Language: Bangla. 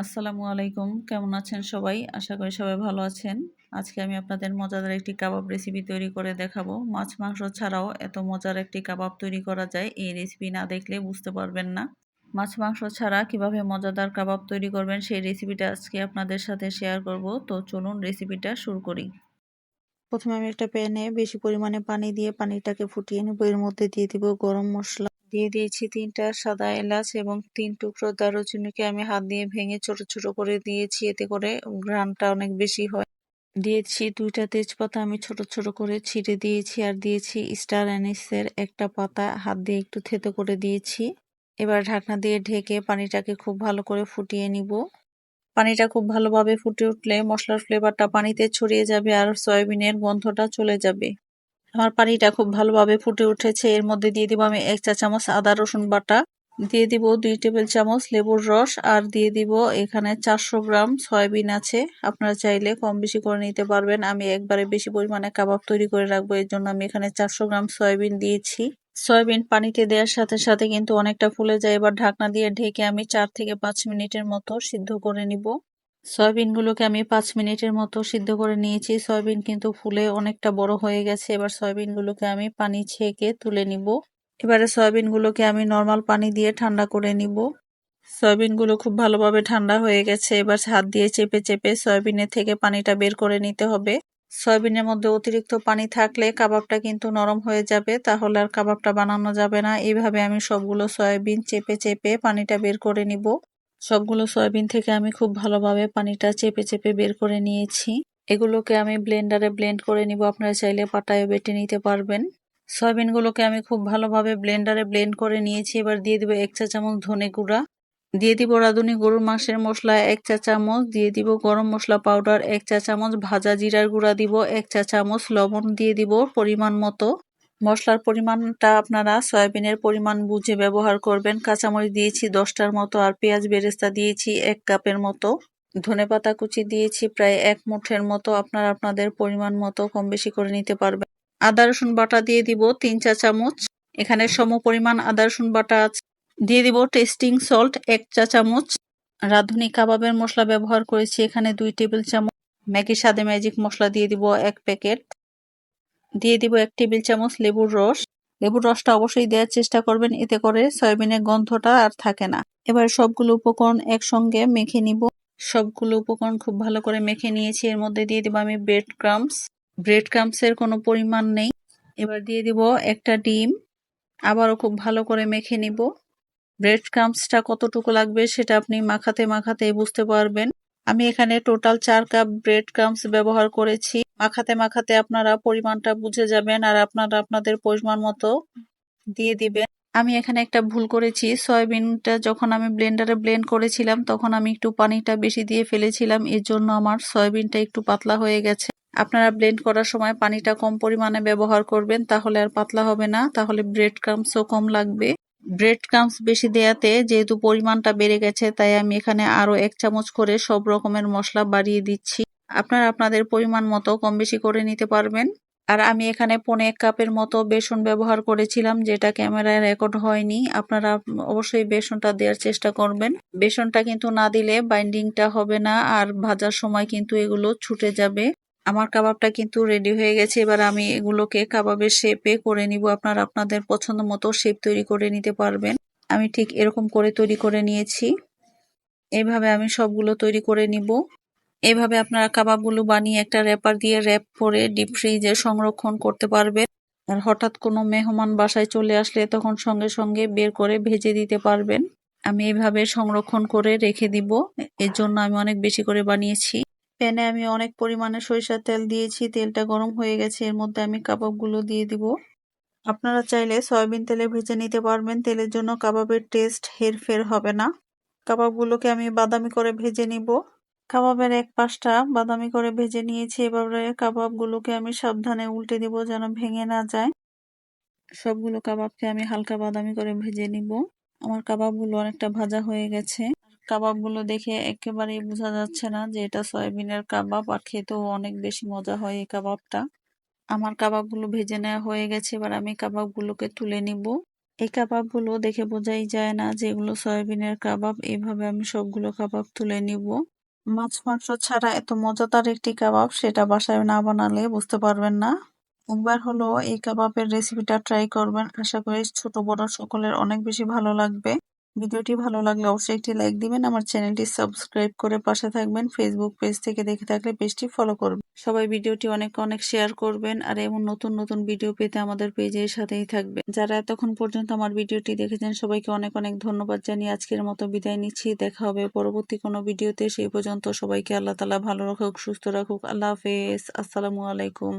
আসসালামু আলাইকুম। কেমন আছেন সবাই? আশা করি সবাই ভালো আছেন। আজকে আমি আপনাদের মজাদার একটি কাবাব রেসিপি তৈরি করে দেখাবো। মাছ মাংস ছাড়াও এত মজার একটি কাবাব তৈরি করা যায়, এই রেসিপি না দেখলে বুঝতে পারবেন না। মাছ মাংস ছাড়া কীভাবে মজাদার কাবাব তৈরি করবেন, সেই রেসিপিটা আজকে আপনাদের সাথে শেয়ার করব। তো চলুন রেসিপিটা শুরু করি। প্রথমে আমি একটা প্যানে বেশি পরিমাণে পানি দিয়ে পানিটাকে ফুটিয়ে নেব। এর মধ্যে দিয়ে দিব গরম মশলা। দিয়ে দিয়েছি তিনটা সাদা এলাচ এবং তিন টুকরো দারুচিনিকে আমি হাত দিয়ে ভেঙে ছোট ছোট করে দিয়েছি। এতে করে ঘ্রাণটা অনেক বেশি হয়। দিয়েছি দুইটা তেজপাতা আমি ছোট ছোট করে ছিঁড়ে দিয়েছি আর দিয়েছি স্টার অ্যানিসের একটা পাতা। হাত দিয়ে একটু থেতো করে দিয়েছি। এবার ঢাকনা দিয়ে ঢেকে পানিটাকে খুব ভালো করে ফুটিয়ে নিব। পানিটা খুব ভালোভাবে ফুটে উঠলে মশলার ফ্লেভারটা পানিতে ছড়িয়ে যাবে আর সয়াবিনের গন্ধটা চলে যাবে। আমার পানিটা খুব ভালোভাবে ফুটে উঠেছে। এর মধ্যে দিয়ে দিব আমি এক চা চামচ আদা, রসুন বাটা। দিয়ে দিব দুই টেবিল চামচ লেবুর রস আর দিয়ে দিব এখানে চারশো গ্রাম সয়াবিন আছে। আপনারা চাইলে কম বেশি করে নিতে পারবেন। আমি একবারে বেশি পরিমাণে কাবাব তৈরি করে রাখব। এর জন্য আমি এখানে চারশো গ্রাম সয়াবিন দিয়েছি। সয়াবিন পানিতে দেওয়ার সাথে সাথে কিন্তু অনেকটা ফুলে যায়। এবার ঢাকনা দিয়ে ঢেকে আমি চার থেকে পাঁচ মিনিটের মতো সিদ্ধ করে নিব। সয়াবিনগুলোকে আমি পাঁচ মিনিটের মতো সিদ্ধ করে নিয়েছি। সয়াবিন কিন্তু ফুলে অনেকটা বড় হয়ে গেছে। এবার সয়াবিনগুলোকে আমি পানি ছেঁকে তুলে নিব। এবারে সয়াবিনগুলোকে আমি নর্মাল পানি দিয়ে ঠান্ডা করে নিব। সয়াবিনগুলো খুব ভালোভাবে ঠান্ডা হয়ে গেছে। এবার হাত দিয়ে চেপে চেপে সয়াবিনের থেকে পানিটা বের করে নিতে হবে। সয়াবিনের মধ্যে অতিরিক্ত পানি থাকলে কাবাবটা কিন্তু নরম হয়ে যাবে, তাহলে আর কাবাবটা বানানো যাবে না। এইভাবে আমি সবগুলো সয়াবিন চেপে চেপে পানিটা বের করে নিব। সবগুলো সয়াবিন থেকে আমি খুব ভালোভাবে পানিটা চেপে চেপে বের করে নিয়েছি। এগুলোকে আমি ব্লেন্ডারে ব্লেন্ড করে নিব। আপনারা চাইলে পাটায় বেটে নিতে পারবেন। সয়াবিনগুলোকে আমি খুব ভালোভাবে ব্লেন্ডারে ব্লেন্ড করে নিয়েছি। এবার দিয়ে দিব এক চা চামচ ধনে গুঁড়া। দিয়ে দিব রাঁধুনি গরুর মাংসের মশলা এক চা চামচ। দিয়ে দিব গরম মশলা পাউডার এক চা চামচ। ভাজা জিরার গুঁড়া দিব এক চা চামচ। লবণ দিয়ে দিব পরিমাণ মতো। মশলার পরিমাণটা আপনারা সয়াবিনের পরিমাণ বুঝে ব্যবহার করবেন। কাঁচামরিচ দিয়েছি দশটার মতো আর পেঁয়াজ বেরেস্তা দিয়েছি এক কাপের মতো। ধনে পাতা কুচি দিয়েছি প্রায় এক মুঠের মতো। আপনারা আপনাদের পরিমাণ মতো কম বেশি করে নিতে পারবেন। আদা, রসুন বাটা দিয়ে দিব তিন চা চামচ। এখানে সম পরিমাণ আদা, রসুন বাটা আছে। দিয়ে দিব টেস্টিং সল্ট এক চা চামচ। রাঁধুনি কাবাবের মশলা ব্যবহার করেছি। এখানে দুই টেবিল চামচ ম্যাগি স্বাদে ম্যাজিক মশলা দিয়ে দিব এক প্যাকেট। দিয়ে দিব এক টেবিল চামচ লেবুর রস। লেবুর রসটা অবশ্যই দেওয়ার চেষ্টা করবেন, এতে করে সয়াবিনের গন্ধটা আর থাকে না। এবার সবগুলো উপকরণ একসঙ্গে মেখে নিব। সবগুলো উপকরণ খুব ভালো করে মেখে নিয়েছি। এর মধ্যে দিয়ে দিব আমি ব্রেড ক্রামস। ব্রেড ক্রামসের কোনো পরিমাণ নেই। এবার দিয়ে দিব একটা ডিম। আবারও খুব ভালো করে মেখে নিব। ব্রেড ক্রামসটা কতটুকু লাগবে সেটা আপনি মাখাতে মাখাতে বুঝতে পারবেন। আমি এখানে টোটাল চার কাপ ব্রেড ক্রামস ব্যবহার করেছি। মাখাতে মাখাতে আপনারা পরিমাণটা বুঝে যাবেন আর আপনারা আপনাদের পরিমাণ মতো দিয়ে দিবেন। আমি এখানে একটা ভুল করেছি। সয়াবিনটা যখন আমি ব্লেন্ডারে ব্লেন্ড করেছিলাম, তখন আমি একটু পানিটা বেশি দিয়ে ফেলেছিলাম। এর জন্য আমার সয়াবিনটা একটু পাতলা হয়ে গেছে। আপনারা ব্লেন্ড করার সময় পানিটা কম পরিমাণে ব্যবহার করবেন, তাহলে আর পাতলা হবে না। তাহলে ব্রেড ক্রামসও কম লাগবে। ব্রেড ক্রামস বেশি দেয়াতে যেহেতু পরিমাণটা বেড়ে গেছে, তাই আমি এখানে আরও এক চামচ করে সব রকমের মশলা বাড়িয়ে দিচ্ছি। আপনারা আপনাদের পরিমাণ মতো কম বেশি করে নিতে পারবেন। আর আমি এখানে পনে এক কাপের মতো বেসন ব্যবহার করেছিলাম, যেটা ক্যামেরায় রেকর্ড হয়নি। আপনারা অবশ্যই বেসনটা দেওয়ার চেষ্টা করবেন। বেসনটা কিন্তু না দিলে বাইন্ডিংটা হবে না, আর ভাজার সময় কিন্তু এগুলো ছুটে যাবে। আমার কাবাবটা কিন্তু রেডি হয়ে গেছে। এবার আমি এগুলোকে কাবাবের শেপে করে নিব। আপনারা আপনাদের পছন্দ মতো শেপ তৈরি করে নিতে পারবেন। আমি ঠিক এরকম করে তৈরি করে নিয়েছি। এভাবে আমি সবগুলো তৈরি করে নিব। এভাবে আপনারা কাবাবগুলো বানিয়ে একটা র্যাপার দিয়ে র্যাপ করে ডিপ ফ্রিজে সংরক্ষণ করতে পারবেন। আর হঠাৎ কোনো মেহমান বাসায় চলে আসলে তখন সঙ্গে সঙ্গে বের করে ভেজে দিতে পারবেন। আমি এভাবে সংরক্ষণ করে রেখে দিব। এর জন্য আমি অনেক বেশি করে বানিয়েছি। প্যানে আমি অনেক পরিমাণে সরিষার তেল দিয়েছি, তেলটা গরম হয়ে গেছে, এর মধ্যে আমি কাবাবগুলো দিয়ে দিব। আপনারা চাইলে সয়াবিন তেলে ভেজে নিতে পারবেন, তেলের জন্য কাবাবের টেস্ট হেরফের হবে না। কাবাবগুলোকে আমি বাদামি করে ভেজে নিব। কাবাবের এক পাশটা বাদামি করে ভেজে নিয়েছি, এবারে কাবাবগুলোকে আমি সাবধানে উল্টে দিব যেন ভেঙে না যায়। সবগুলো কাবাবকে আমি হালকা বাদামি করে ভেজে নিব। আমার কাবাবগুলো অনেকটা ভাজা হয়ে গেছে। কাবাবগুলো দেখে একেবারেই বোঝা যাচ্ছে না যে এটা সয়াবিনের কাবাব আর খেতেও অনেক বেশি মজা হয় এই কাবাবটা। আমার কাবাবগুলো ভেজে নেওয়া হয়ে গেছে, এবার আমি কাবাবগুলোকে তুলে নিব। এই কাবাবগুলো দেখে বোঝাই যায় না যে এগুলো সয়াবিনের কাবাব এইভাবে আমি সবগুলো কাবাব তুলে নিব। মাছ মাংস ছাড়া এত মজাদার একটি কাবাব সেটা বাসায় না বানালে বুঝতে পারবেন না। একবার হলো এই কাবাবের রেসিপিটা ট্রাই করবেন। আশা করি ছোট বড় সকলের অনেক বেশি ভালো লাগবে। ভিডিওটি ভালো লাগলে অবশ্যই একটি লাইক দিবেন, আমার চ্যানেলটি সাবস্ক্রাইব করে পাশে থাকবেন ফেসবুক পেজ থেকে দেখে থাকলে পেজটি ফলো করবেন। সবাই ভিডিওটি অনেক অনেক শেয়ার করবেন আর এমন নতুন নতুন ভিডিও পেতে আমাদের পেজের সাথেই থাকবেন। যারা এতক্ষণ পর্যন্ত আমার ভিডিওটি দেখেছেন, সবাইকে অনেক অনেক ধন্যবাদ জানিয়ে আজকের মতো বিদায় নিচ্ছি। দেখা হবে পরবর্তী কোনো ভিডিওতে সেই পর্যন্ত সবাইকে আল্লাহ তালা ভালো রাখুক, সুস্থ রাখুক। আল্লাহ হাফেজ। আসসালামু আলাইকুম।